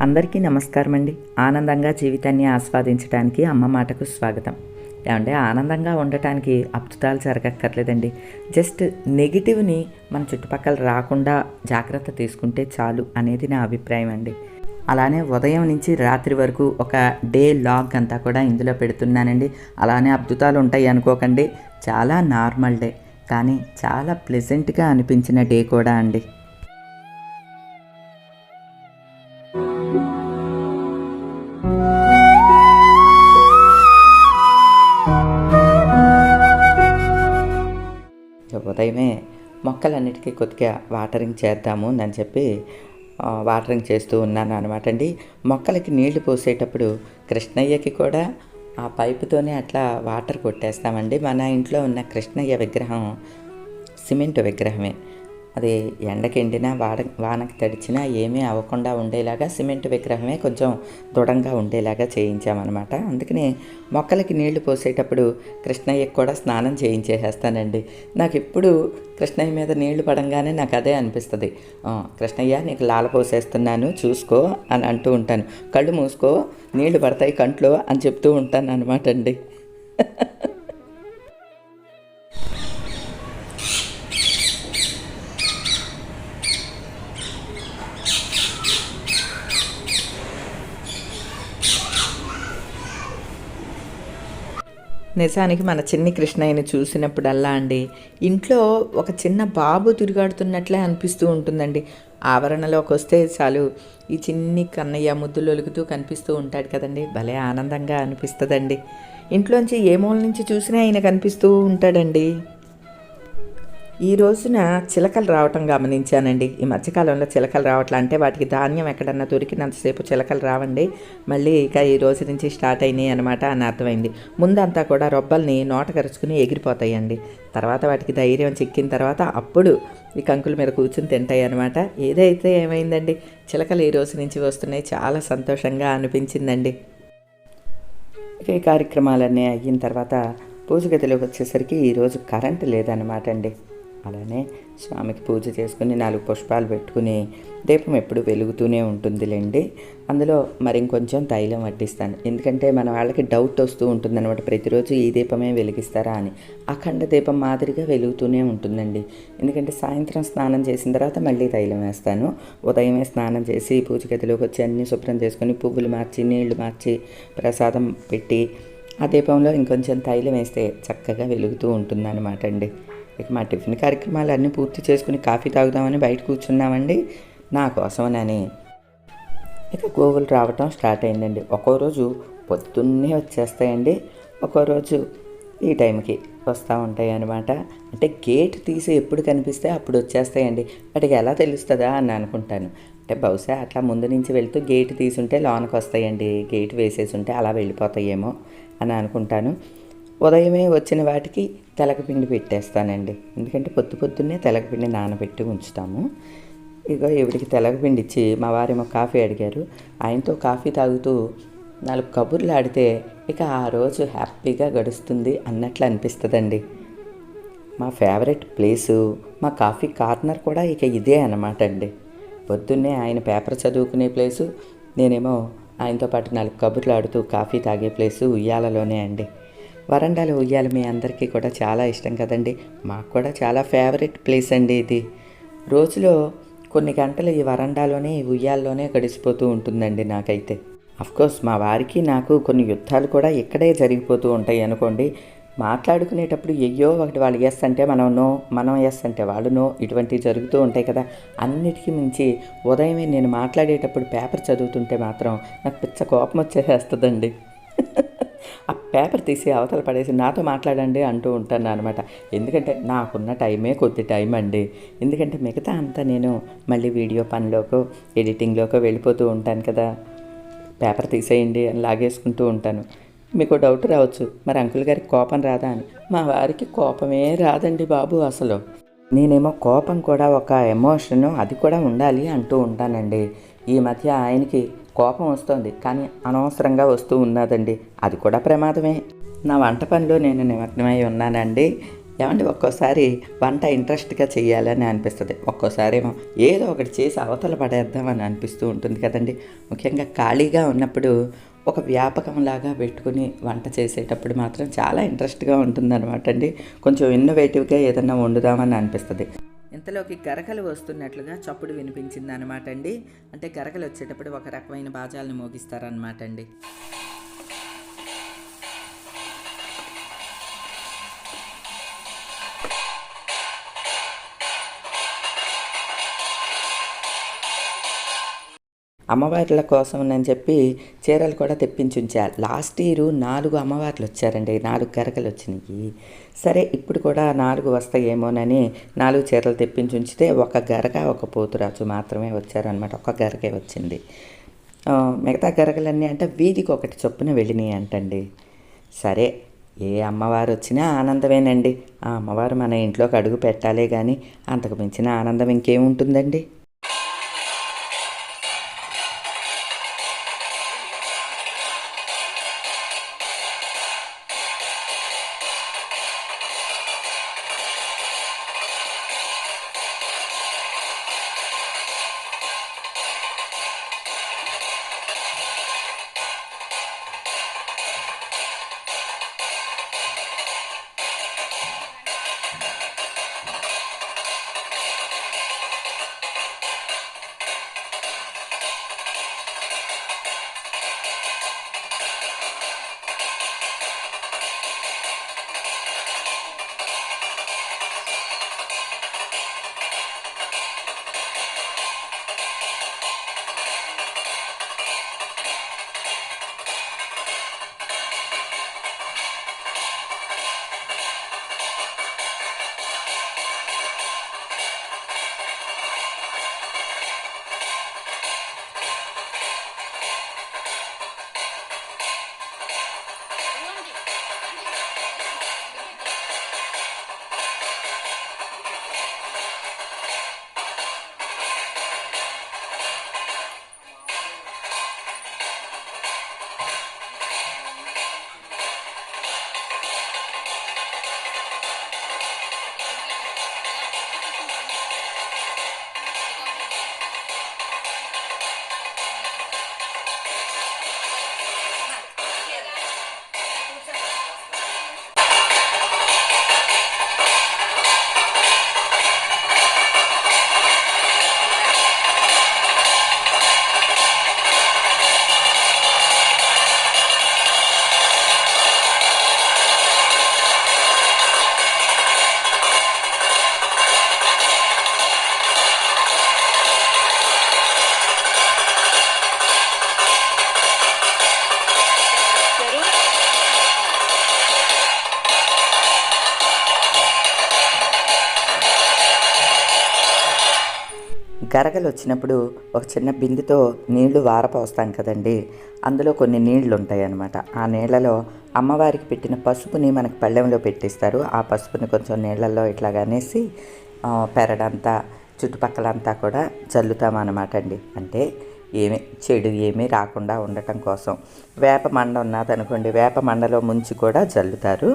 అందరికీ నమస్కారం అండి ఆనందంగా జీవితాన్ని ఆస్వాదించడానికి అమ్మ మాటకు స్వాగతం. ఏమంటే ఆనందంగా ఉండటానికి అద్భుతాలు జరగక్కర్లేదండి. జస్ట్ నెగిటివ్ని మన చుట్టుపక్కల రాకుండా జాగ్రత్త తీసుకుంటే చాలు అనేది నా అభిప్రాయం అండి. అలానే ఉదయం నుంచి రాత్రి వరకు ఒక డే లాగ్ అంతా కూడా ఇందులో పెడుతున్నానండి. అలానే అద్భుతాలు ఉంటాయి అనుకోకండి. చాలా నార్మల్ డే. కానీ చాలా ప్లెజెంట్గా అనిపించిన డే కూడా అండి. ఉదయమే మొక్కలన్నిటికీ కొద్దిగా వాటరింగ్ చేద్దాము అని చెప్పి వాటరింగ్ చేస్తూ ఉన్నాను అనమాట అండి. మొక్కలకి నీళ్ళు పోసేటప్పుడు కృష్ణయ్యకి కూడా ఆ పైపుతోనే అట్లా వాటర్ కొట్టేస్తామండి. మన ఇంట్లో ఉన్న కృష్ణయ్య విగ్రహం సిమెంట్ విగ్రహమే. అది ఎండకి ఎండినా వాడ వానకి తడిచినా ఏమీ అవ్వకుండా ఉండేలాగా సిమెంట్ విగ్రహమే కొంచెం దృఢంగా ఉండేలాగా చేయించామన్నమాట. అందుకని మొక్కలకి నీళ్ళు పోసేటప్పుడు కృష్ణయ్యకి కూడా స్నానం చేయించేసేస్తానండి. నాకు ఇప్పుడు కృష్ణయ్య మీద నీళ్ళు పడంగానే నాకు అదే అనిపిస్తుంది కృష్ణయ్య నీకు లాల పోసేస్తున్నాను చూసుకో అని అంటూ ఉంటాను. కళ్ళు మూసుకో నీళ్ళు పడతాయి కంట్లో అని చెప్తూ ఉంటాను అనమాట అండి. నిజానికి మన చిన్ని కృష్ణయ్యని చూసినప్పుడల్లా అండి ఇంట్లో ఒక చిన్న బాబు తిరుగాడుతున్నట్లే అనిపిస్తూ ఉంటుందండి. ఆవరణలోకి వస్తే చాలు ఈ చిన్ని కన్నయ్య ముద్దులు ఒలుగుతూ కనిపిస్తూ ఉంటాడు కదండి. భలే ఆనందంగా అనిపిస్తుందండి. ఇంట్లోంచి ఏ మూల నుంచి చూసినా ఆయన కనిపిస్తూ ఉంటాడండి. ఈ రోజున చిలకలు రావటం గమనించానండి. ఈ మధ్యకాలంలో చిలకలు రావట్లే అంటే వాటికి ధాన్యం ఎక్కడన్నా దొరికినంతసేపు చిలకలు రావండి. మళ్ళీ ఇక ఈ రోజు నుంచి స్టార్ట్ అయినాయి అనమాట అని అర్థమైంది. ముందంతా కూడా రొబ్బల్ని నోట కరుచుకుని ఎగిరిపోతాయండి. తర్వాత వాటికి ధైర్యం చిక్కిన తర్వాత అప్పుడు ఈ కంకుల మీద కూర్చుని తింటాయి అనమాట ఏదైతే ఏమైందండి? చిలకలు ఈ రోజు నుంచి వస్తున్నాయి. చాలా సంతోషంగా అనిపించిందండి. ఇక ఈ కార్యక్రమాలన్నీ అయిన తర్వాత పూజ గదిలోకి వచ్చేసరికి ఈరోజు కరెంట్ లేదనమాట అండి. అలానే స్వామికి పూజ చేసుకుని నాలుగు పుష్పాలు పెట్టుకుని దీపం ఎప్పుడు వెలుగుతూనే ఉంటుందిలేండి. అందులో మరి ఇంకొంచెం తైలం వడ్డిస్తాను. ఎందుకంటే మన వాళ్ళకి డౌట్ వస్తూ ఉంటుందన్నమాట ప్రతిరోజు ఈ దీపమే వెలిగిస్తారా అని. అఖండ దీపం మాదిరిగా వెలుగుతూనే ఉంటుందండి. ఎందుకంటే సాయంత్రం స్నానం చేసిన తర్వాత మళ్ళీ తైలం వేస్తాను. ఉదయమే స్నానం చేసి పూజ గదిలోకి వచ్చి అన్నీ శుభ్రం చేసుకొని పువ్వులు మార్చి నీళ్ళు మార్చి ప్రసాదం పెట్టి ఆ దీపంలో ఇంకొంచెం తైలం వేస్తే చక్కగా వెలుగుతూ ఉంటుందన్నమాట అండి. ఇక మా టిఫిన్ కార్యక్రమాలు అన్నీ పూర్తి చేసుకుని కాఫీ తాగుదామని బయట కూర్చున్నామండి. నా కోసమనని. ఇక గోవులు రావటం స్టార్ట్ అయిందండి. ఒక్కో రోజు పొద్దున్నే వచ్చేస్తాయండి. ఒక్కో రోజు ఈ టైంకి వస్తూ ఉంటాయి అనమాట అంటే గేట్ తీసి ఎప్పుడు కనిపిస్తే అప్పుడు వచ్చేస్తాయండి. వాటికి ఎలా తెలుస్తుందా అని అనుకుంటాను. అంటే బహుశా అట్లా ముందు నుంచి వెళ్తూ గేట్ తీసుంటే లోనకి వస్తాయండి గేట్ వేసేసి ఉంటే అలా వెళ్ళిపోతాయేమో అని అనుకుంటాను. ఉదయమే వచ్చిన వాటికి తెలకపిండి పెట్టేస్తానండి. ఎందుకంటే పొద్దు పొద్దున్నే తెలకపిండి నానబెట్టి ఉంచుతాము. ఇగో ఇవిడికి తెలగపిండి ఇచ్చి మా వారేమో కాఫీ అడిగారు. ఆయనతో కాఫీ తాగుతూ నాలుగు కబుర్లు ఆడితే ఇక ఆ రోజు హ్యాపీగా గడుస్తుంది అన్నట్లు అనిపిస్తుందండి. మా ఫేవరెట్ ప్లేసు మా కాఫీ కార్నర్ కూడా ఇక ఇదే అన్నమాట అండి. పొద్దున్నే ఆయన పేపర్ చదువుకునే ప్లేసు నేనేమో ఆయనతో పాటు నాలుగు కబుర్లు ఆడుతూ కాఫీ తాగే ప్లేసు ఉయ్యాలలోనే అండి. వరండాలో ఉయ్యాల మీ అందరికీ కూడా చాలా ఇష్టం కదండి. మాకు కూడా చాలా ఫేవరెట్ ప్లేస్ అండి ఇది. రోజులో కొన్ని గంటలు ఈ వరండాలోనే ఈ ఉయ్యాల్లోనే గడిచిపోతూ ఉంటుందండి నాకైతే. అఫ్కోర్స్ మా వారికి నాకు కొన్ని యుద్ధాలు కూడా ఇక్కడే జరిగిపోతూ ఉంటాయి అనుకోండి. మాట్లాడుకునేటప్పుడు అయ్యో ఒకటి వాళ్ళు ఎస్ అంటే మనం నో మనం ఎస్ అంటే వాళ్ళు నో ఇటువంటివి జరుగుతూ ఉంటాయి కదా. అన్నిటికీ మించి ఉదయమే నేను మాట్లాడేటప్పుడు పేపర్ చదువుతుంటే మాత్రం నాకు పిచ్చ కోపం వచ్చేసేస్తుందండి. ఆ పేపర్ తీసి అవతల పడేసి నాతో మాట్లాడండి అంటూ ఉంటాను అనమాట ఎందుకంటే నాకున్న టైమే కొద్ది టైం అండి. ఎందుకంటే మిగతా అంతా నేను మళ్ళీ వీడియో పనిలోకో ఎడిటింగ్లోకో వెళ్ళిపోతూ ఉంటాను కదా. పేపర్ తీసేయండి అని లాగేసుకుంటూ ఉంటాను. మీకు డౌట్ రావచ్చు మరి అంకుల్ గారికి కోపం రాదా అని. మా వారికి కోపమే రాదండి బాబు అసలు. నేనేమో కోపం కూడా ఒక ఎమోషను అది కూడా ఉండాలి అంటూ ఉంటానండి. ఈ మధ్య ఆయనకి కోపం వస్తోంది కానీ అనవసరంగా వస్తూ ఉన్నదండి. అది కూడా ప్రమాదమే. నా వంట పనిలో నేను నిమగ్నమై ఉన్నానండి. ఏమంటే ఒక్కోసారి వంట ఇంట్రెస్ట్గా చేయాలని అనిపిస్తుంది. ఒక్కోసారి ఏమో ఏదో ఒకటి చేసి అవతల పడేద్దామని అనిపిస్తూ ఉంటుంది కదండి. ముఖ్యంగా ఖాళీగా ఉన్నప్పుడు ఒక వ్యాపకంలాగా పెట్టుకుని వంట చేసేటప్పుడు మాత్రం చాలా ఇంట్రెస్ట్గా ఉంటుందన్నమాట అండి కొంచెం ఇన్నోవేటివ్గా ఏదన్నా వండుదామని అనిపిస్తుంది. ఇంతలోకి గరకలు వస్తున్నట్లుగా చప్పుడు వినిపించింది అనమాట అండి అంటే గరకలు వచ్చేటప్పుడు ఒక రకమైన బాజాలను మోగిస్తారనమాట అండి అమ్మవార్ల కోసం అని చెప్పి చీరలు కూడా తెప్పించి ఉంచారు. లాస్ట్ ఇయర్ నాలుగు అమ్మవార్లు వచ్చారండి. నాలుగు కరకలు వచ్చినాయి. సరే ఇప్పుడు కూడా నాలుగు వస్తాయేమోనని నాలుగు చీరలు తెప్పించి ఉంచితే ఒక గరక ఒక పోతురాజు మాత్రమే వచ్చారనమాట ఒక గరకే వచ్చింది. మిగతా గరకలన్నీ అంటే వీధికి ఒకటి చొప్పున వెళ్ళినాయి అంటండి. సరే ఏ అమ్మవారు వచ్చినా ఆనందమేనండి. ఆ అమ్మవారు మన ఇంట్లోకి అడుగు పెట్టాలే కానీ అంతకు మించిన ఆనందం ఇంకేముంటుందండి? గరగలు వచ్చినప్పుడు ఒక చిన్న బిందెతో నీళ్ళు వారపోస్తాం కదండి. అందులో కొన్ని నీళ్ళు ఉంటాయి అన్నమాట ఆ నీళ్ళలో అమ్మవారికి పెట్టిన పసుపుని మనకు పళ్ళెంలో పెట్టిస్తారు. ఆ పసుపుని కొంచెం నీళ్ళల్లో ఇట్లాగనేసి పెరడంతా చుట్టుపక్కలంతా కూడా చల్లుతామన్నమాట అండి. అంటే ఏమి చెడు ఏమీ రాకుండా ఉండటం కోసం. వేప మండ ఉన్నదనుకోండి వేప మండలో ముంచి కూడా చల్లుతారు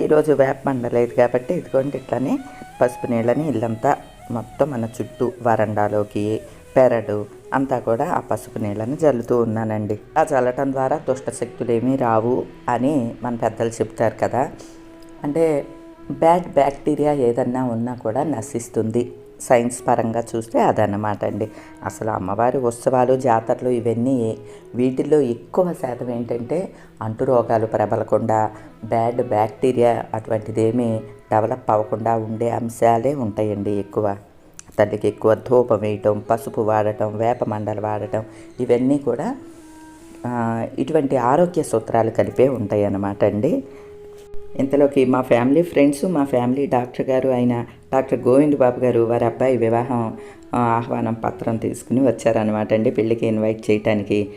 ఈరోజు వేప మండ లేదు కాబట్టి ఇదిగోండి ఇట్లానే పసుపు నీళ్ళని ఇల్లంతా మొత్తం మన చుట్టూ వరండాలోకి పెరడు అంతా కూడా ఆ పసుపు నీళ్ళని జల్లుతూ ఉన్నానండి. ఆ చల్లటం ద్వారా దుష్టశక్తులు ఏమీ రావు అని మన పెద్దలు చెప్తారు కదా. అంటే బ్యాడ్ బ్యాక్టీరియా ఏదన్నా ఉన్నా కూడా నశిస్తుంది. సైన్స్ పరంగా చూస్తే అదన్నమాట అండి. అసలు అమ్మవారి ఉత్సవాలు జాతరలు ఇవన్నీ వీటిల్లో ఎక్కువ శాతం ఏంటంటే అంటు రోగాలు ప్రబలకుండా బ్యాడ్ బ్యాక్టీరియా అటువంటిదేమీ డెవలప్ అవ్వకుండా ఉండే అంశాలే ఉంటాయండి ఎక్కువ. తల్లికి ఎక్కువ ధూపం వేయటం పసుపు వాడటం వేప మండలు వాడటం ఇవన్నీ కూడా ఇటువంటి ఆరోగ్య సూత్రాలు కలిపే ఉంటాయి అన్నమాట అండి. ఇంతలోకి మా ఫ్యామిలీ ఫ్రెండ్స్ మా ఫ్యామిలీ డాక్టర్ గారు అయిన డాక్టర్ గోవింద్ బాబు గారు వారి అబ్బాయి వివాహం ఆహ్వానం పత్రం తీసుకుని వచ్చారనమాట అండి పెళ్ళికి ఇన్వైట్ చేయటానికి.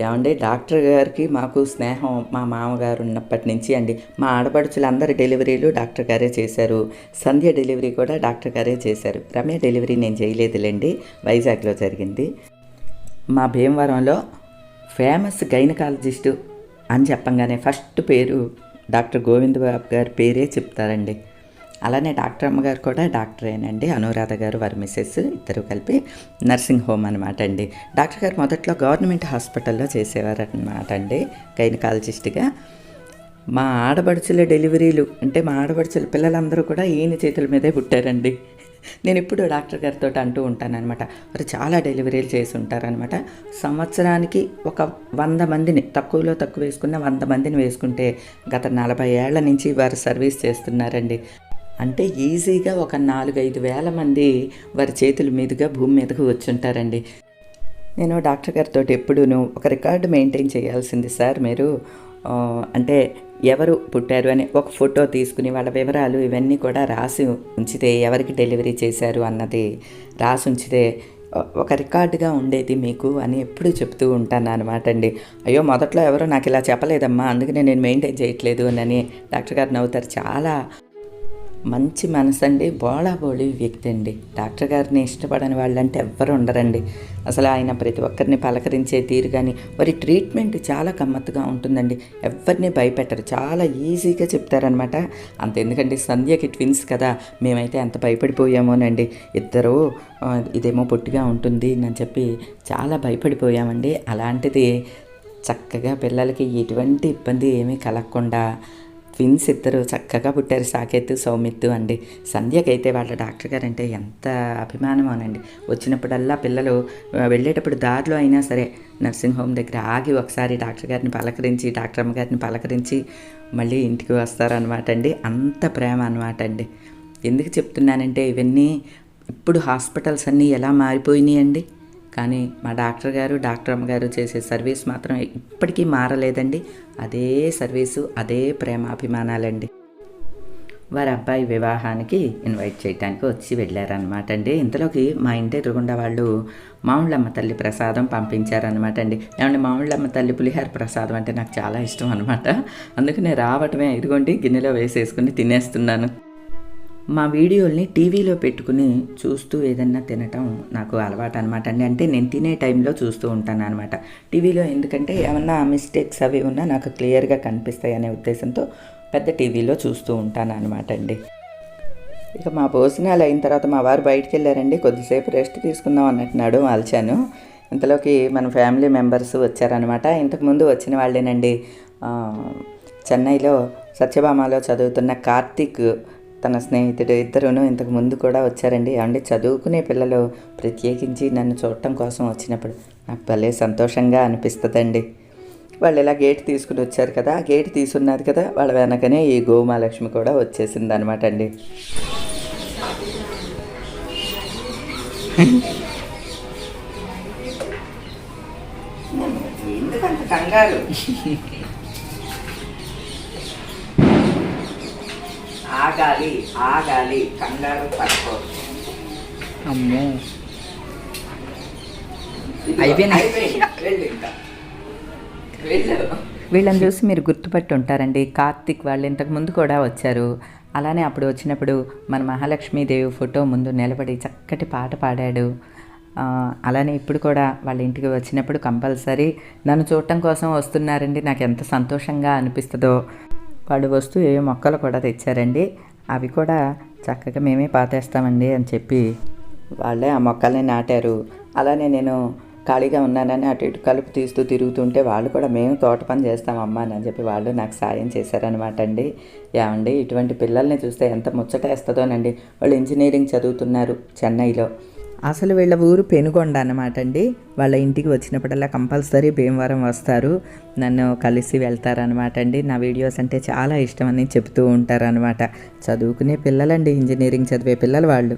ఏమండి డాక్టర్ గారికి మాకు స్నేహం మా మామగారు ఉన్నప్పటి నుంచి అండి. మా ఆడపడుచులందరి డెలివరీలు డాక్టర్ గారే చేశారు. సంధ్య డెలివరీ కూడా డాక్టర్ గారే చేశారు. రమ్య డెలివరీ నేను చేయలేదులేండి వైజాగ్లో జరిగింది. మా భీమవరంలో ఫేమస్ గైనకాలజిస్టు అని చెప్పంగానే ఫస్ట్ పేరు డాక్టర్ గోవింద్ బాబు గారి పేరే చెప్తారండి. అలానే డాక్టర్ అమ్మగారు కూడా డాక్టరేనండి. అనురాధ గారు వారి మిస్సెస్ ఇద్దరు కలిపి నర్సింగ్ హోమ్ అనమాట అండి. డాక్టర్ గారు మొదట్లో గవర్నమెంట్ హాస్పిటల్లో చేసేవారు అనమాట అండి గైనకాలజిస్ట్గా. మా ఆడబడుచుల డెలివరీలు అంటే మా ఆడబడుచుల పిల్లలందరూ కూడా ఈయన చేతుల మీదే పుట్టారండి. నేను ఇప్పుడు డాక్టర్ గారితో అంటూ ఉంటానన్నమాట. వారు చాలా డెలివరీలు చేసి ఉంటారనమాట సంవత్సరానికి ఒక వంద మందిని తక్కువలో తక్కువ వేసుకున్న వంద మందిని వేసుకుంటే గత నలభై ఏళ్ళ నుంచి వారు సర్వీస్ చేస్తున్నారండి. అంటే ఈజీగా ఒక నాలుగైదు వేల మంది వారి చేతుల మీదుగా భూమి మీదకు వచ్చి ఉంటారండి నేను డాక్టర్ గారితో ఎప్పుడూను ఒక రికార్డు మెయింటైన్ చేయాల్సింది సార్ మీరు అంటే ఎవరు పుట్టారు అని ఒక ఫోటో తీసుకుని వాళ్ళ వివరాలు ఇవన్నీ కూడా రాసి ఉంచితే ఎవరికి డెలివరీ చేశారు అన్నది రాసి ఉంచితే ఒక రికార్డుగా ఉండేది మీకు అని ఎప్పుడూ చెప్తూ ఉంటాను అనమాట అండి. అయ్యో మొదట్లో ఎవరో నాకు ఇలా చెప్పలేదమ్మా అందుకనే నేను మెయింటైన్ చేయట్లేదు అని డాక్టర్ గారు నవ్వుతారు. చాలా మంచి మనసు అండి బోళా బోళి వ్యక్తి అండి. డాక్టర్ గారిని ఇష్టపడని వాళ్ళంటే ఎవ్వరు ఉండరండి. అసలు ఆయన ప్రతి ఒక్కరిని పలకరించే తీరు కానీ వారి ట్రీట్మెంట్ చాలా గమ్మత్తుగా ఉంటుందండి. ఎవరిని భయపెట్టరు. చాలా ఈజీగా చెప్తారనమాట అంత ఎందుకంటే సంధ్యకి ట్విన్స్ కదా మేమైతే ఎంత భయపడిపోయామోనండి. ఇద్దరు ఇదేమో పొట్టిగా ఉంటుంది అని చెప్పి చాలా భయపడిపోయామండి. అలాంటిది చక్కగా పిల్లలకి ఎటువంటి ఇబ్బంది ఏమీ కలగకుండా ట్విన్స్ ఇద్దరు చక్కగా పుట్టారు. సాకేత్ సౌమిత్తు అండి. సంధ్యకైతే వాళ్ళ డాక్టర్ గారు అంటే ఎంత అభిమానమోనండి. వచ్చినప్పుడల్లా పిల్లలు వెళ్ళేటప్పుడు దారిలో అయినా సరే నర్సింగ్ హోమ్ దగ్గర ఆగి ఒకసారి డాక్టర్ గారిని పలకరించి డాక్టర్ అమ్మగారిని పలకరించి మళ్ళీ ఇంటికి వస్తారనమాట అండి అంత ప్రేమ అనమాట అండి ఎందుకు చెప్తున్నానంటే ఇవన్నీ ఇప్పుడు హాస్పిటల్స్ అన్నీ ఎలా మారిపోయినాయి అండి కానీ మా డాక్టర్ గారు డాక్టర్ అమ్మగారు చేసే సర్వీస్ మాత్రం ఇప్పటికీ మారలేదండి. అదే సర్వీసు అదే ప్రేమాభిమానాలండి. వారి అబ్బాయి వివాహానికి ఇన్వైట్ చేయడానికి వచ్చి వెళ్ళారనమాట అండి. ఇంతలోకి మా ఇంటి ఎదురుగుండా వాళ్ళు మామిళ్ళమ్మ తల్లి ప్రసాదం పంపించారనమాట అండి ఏమంటే మామిళ్ళమ్మ తల్లి పులిహార ప్రసాదం అంటే నాకు చాలా ఇష్టం అనమాట అందుకనే రావటమే ఇదిగోండి గిన్నెలో వేసేసుకుని తినేస్తున్నాను. మా వీడియోల్ని టీవీలో పెట్టుకుని చూస్తూ ఏదన్నా తినటం నాకు అలవాటు అనమాట అండి. అంటే నేను తినే టైంలో చూస్తూ ఉంటాను అనమాట టీవీలో ఎందుకంటే ఏమన్నా మిస్టేక్స్ అవి ఉన్నా నాకు క్లియర్గా కనిపిస్తాయి అనే ఉద్దేశంతో పెద్ద టీవీలో చూస్తూ ఉంటాను అనమాట అండి. ఇక మా భోజనాలు అయిన తర్వాత మా వారు బయటికి వెళ్ళారండి కొద్దిసేపు రెస్ట్ తీసుకుందాం అన్నట్టున్నాడు వాల్చాను. ఇంతలోకి మన ఫ్యామిలీ మెంబర్స్ వచ్చారనమాట ఇంతకుముందు వచ్చిన వాళ్ళేనండి. చెన్నైలో సత్యభామలో చదువుతున్న కార్తీక్ తన స్నేహితుడు ఇద్దరును ఇంతకు ముందు కూడా వచ్చారండి. అండి చదువుకునే పిల్లలు ప్రత్యేకించి నన్ను చూడటం కోసం వచ్చినప్పుడు నాకు భలే సంతోషంగా అనిపిస్తుందండి. వాళ్ళు ఇలా గేట్ తీసుకుని వచ్చారు కదా ఆ గేట్ తీసున్నారు కదా వాళ్ళ వెనకనే ఈ గోమాలక్ష్మి కూడా వచ్చేసింది అనమాట అండి కంగారు? ఆగాలి ఆగాలి కంగారు పట్టుకోవచ్చు అమ్మో. అయిపోయినాయి. వెళ్ళు ఇంకా. వెళ్ళు. వీళ్ళని చూసి మీరు గుర్తుపట్టి ఉంటారండి. కార్తిక్ వాళ్ళు ఇంతకు ముందు కూడా వచ్చారు. అలానే అప్పుడు వచ్చినప్పుడు మన మహాలక్ష్మీదేవి ఫోటో ముందు నిలబడి చక్కటి పాట పాడాడు. అలానే ఇప్పుడు కూడా వాళ్ళ ఇంటికి వచ్చినప్పుడు కంపల్సరీ నన్ను చూడటం కోసం వస్తున్నారండి. నాకు ఎంత సంతోషంగా అనిపిస్తుందో. వాళ్ళు వస్తూ ఏ మొక్కలు కూడా తెచ్చారండి. అవి కూడా చక్కగా మేమే పాతేస్తామండి అని చెప్పి వాళ్ళే ఆ మొక్కల్ని నాటారు. అలానే నేను ఖాళీగా ఉన్నానని అటు ఇటు కలుపు తీస్తూ తిరుగుతుంటే వాళ్ళు కూడా మేము తోట పని చేస్తామమ్మా అని చెప్పి వాళ్ళు నాకు సాయం చేశారనమాట అండి. ఏమండి ఇటువంటి పిల్లల్ని చూస్తే ఎంత ముచ్చట వేస్తుందోనండి. వాళ్ళు ఇంజనీరింగ్ చదువుతున్నారు చెన్నైలో. అసలు వీళ్ళ ఊరు పెనుగొండ అనమాట అండి. వాళ్ళ ఇంటికి వచ్చినప్పుడల్లా కంపల్సరీ భీమవరం వస్తారు. నన్ను కలిసి వెళ్తారనమాట అండి. నా వీడియోస్ అంటే చాలా ఇష్టం అని చెప్తూ ఉంటారనమాట చదువుకునే పిల్లలండి ఇంజనీరింగ్ చదివే పిల్లలు వాళ్ళు.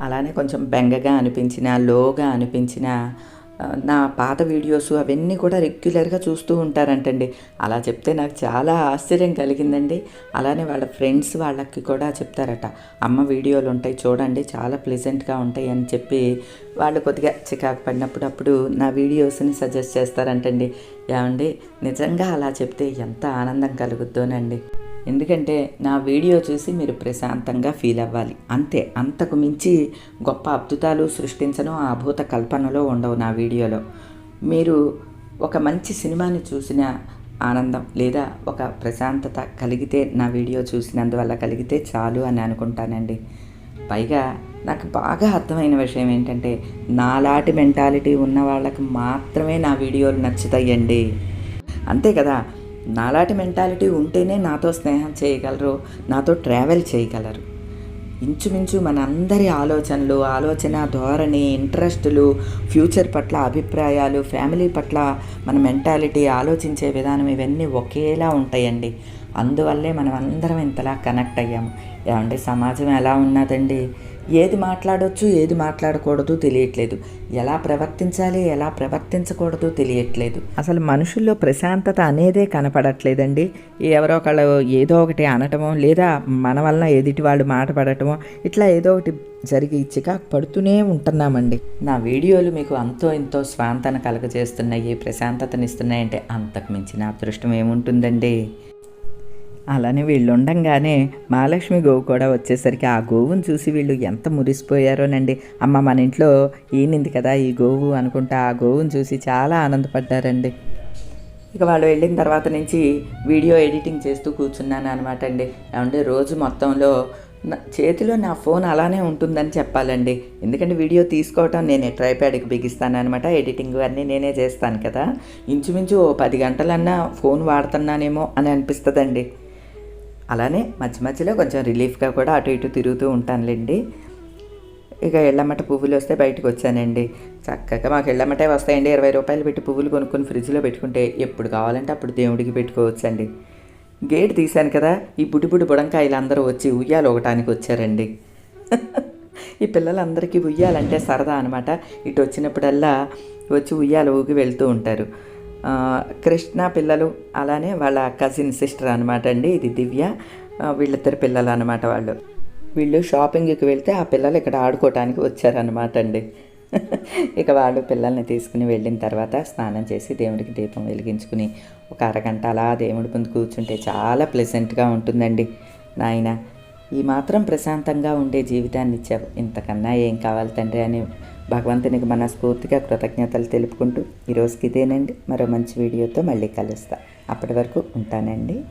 అలానే కొంచెం బెంగగా అనిపించిన లోగా అనిపించిన నా పాత వీడియోస్ అవన్నీ కూడా రెగ్యులర్గా చూస్తూ ఉంటారంటండి. అలా చెప్తే నాకు చాలా ఆశ్చర్యం కలిగిందండి. అలానే వాళ్ళ ఫ్రెండ్స్ వాళ్ళకి కూడా చెప్తారట అమ్మ వీడియోలు ఉంటాయి చూడండి చాలా ప్లెజెంట్గా ఉంటాయి అని చెప్పి వాళ్ళు కొద్దిగా చికాకు పడినప్పుడు అప్పుడు నా వీడియోస్ని సజెస్ట్ చేస్తారంటండి. ఏమండి నిజంగా అలా చెప్తే ఎంత ఆనందం కలుగుద్దోనండి ఎందుకంటే నా వీడియో చూసి మీరు ప్రశాంతంగా ఫీల్ అవ్వాలి. అంతే అంతకు మించి గొప్ప అద్భుతాలు సృష్టించను ఆ అభూత కల్పనలో ఉండవు నా వీడియోలో. మీరు ఒక మంచి సినిమాని చూసిన ఆనందం లేదా ఒక ప్రశాంతత కలిగితే నా వీడియో చూసినందువల్ల కలిగితే చాలు అని అనుకుంటానండి. పైగా నాకు బాగా అర్థమైన విషయం ఏంటంటే నాలాంటి మెంటాలిటీ ఉన్న వాళ్ళకి మాత్రమే నా వీడియోలు నచ్చుతాయండి. అంతే కదా? నాలాంటి మెంటాలిటీ ఉంటేనే నాతో స్నేహం చేయగలరు నాతో ట్రావెల్ చేయగలరు. ఇంచుమించు మనందరి ఆలోచనలు ఆలోచన ధోరణి ఇంట్రెస్టులు ఫ్యూచర్ పట్ల అభిప్రాయాలు ఫ్యామిలీ పట్ల మన మెంటాలిటీ ఆలోచించే విధానం ఇవన్నీ ఒకేలా ఉంటాయండి. అందువల్లే మనం అందరం ఇంతలా కనెక్ట్ అయ్యాము. ఏమంటే సమాజం ఎలా ఉన్నదండి? ఏది మాట్లాడొచ్చు ఏది మాట్లాడకూడదు తెలియట్లేదు. ఎలా ప్రవర్తించాలి ఎలా ప్రవర్తించకూడదు తెలియట్లేదు. అసలు మనుషుల్లో ప్రశాంతత అనేదే కనపడట్లేదండి. ఎవరో ఒకళ్ళు ఏదో ఒకటి అనటమో లేదా మన వలన ఎదుటి వాళ్ళు మాట పడటమో ఇట్లా ఏదో ఒకటి జరిగి చికాకు పడుతూనే ఉంటున్నామండి. నా వీడియోలు మీకు అంతో ఇంతో స్వాంతన కలగజేస్తున్నాయి ప్రశాంతతనిస్తున్నాయంటే అంతకు మించిన అదృష్టం ఏముంటుందండి? అలానే వీళ్ళుండంగానే మహాలక్ష్మి గోవు కూడా వచ్చేసరికి ఆ గోవును చూసి వీళ్ళు ఎంత మురిసిపోయారోనండి. అమ్మ మన ఇంట్లో ఈనింది కదా ఈ గోవు అనుకుంటా ఆ గోవును చూసి చాలా ఆనందపడ్డారండి. ఇక వాళ్ళు వెళ్ళిన తర్వాత నుంచి వీడియో ఎడిటింగ్ చేస్తూ కూర్చున్నాను అనమాట అండి అంటే రోజు మొత్తంలో నా చేతిలో నా ఫోన్ అలానే ఉంటుందని చెప్పాలండి. ఎందుకంటే వీడియో తీసుకోవటం నేను ట్రైప్యాడ్కి బిగిస్తాను అనమాట ఎడిటింగ్ అన్నీ నేనే చేస్తాను కదా. ఇంచుమించు పది గంటలన్నా ఫోన్ వాడుతున్నానేమో అని అనిపిస్తుందండి. అలానే మధ్య మధ్యలో కొంచెం రిలీఫ్గా కూడా అటు ఇటు తిరుగుతూ ఉంటానులేండి. ఇక ఎళ్ళమ్మట పువ్వులు వస్తే బయటకు వచ్చానండి. చక్కగా మాకు ఎళ్ళమ్మటే వస్తాయండి. ఇరవై రూపాయలు పెట్టి పువ్వులు కొనుక్కొని ఫ్రిడ్జ్లో పెట్టుకుంటే ఎప్పుడు కావాలంటే అప్పుడు దేవుడికి పెట్టుకోవచ్చండి. గేట్ తీశాను కదా ఈ బుడిబుడి బుడంకాయలు అందరూ వచ్చి ఉయ్యాలు ఒకటానికి వచ్చారండి. ఈ పిల్లలందరికీ ఉయ్యాలంటే సరదా అనమాట ఇటు వచ్చినప్పుడల్లా వచ్చి ఉయ్యాల ఊగి వెళ్తూ ఉంటారు. కృష్ణ పిల్లలు అలానే వాళ్ళ కజిన్ సిస్టర్ అనమాట అండి. ఇది దివ్య. వీళ్ళిద్దరు పిల్లలు అనమాట వాళ్ళు. వీళ్ళు షాపింగ్కి వెళ్తే ఆ పిల్లలు ఇక్కడ ఆడుకోవటానికి వచ్చారనమాట అండి. ఇక వాళ్ళు పిల్లల్ని తీసుకుని వెళ్ళిన తర్వాత స్నానం చేసి దేవుడికి దీపం వెలిగించుకుని ఒక అరగంట అలా దేవుడి ముందు కూర్చుంటే చాలా ప్లెజెంట్గా ఉంటుందండి. నాయన ఈ మాత్రం ప్రశాంతంగా ఉండే జీవితాన్ని ఇచ్చావు. ఇంతకన్నా ఏం కావాలి తండ్రి అని భగవంతునికి మనస్ఫూర్తిగా కృతజ్ఞతలు తెలుపుకుంటూ ఈరోజుకి ఇదేనండి. మరో మంచి వీడియోతో మళ్ళీ కలుస్తా. అప్పటి వరకు ఉంటానండి.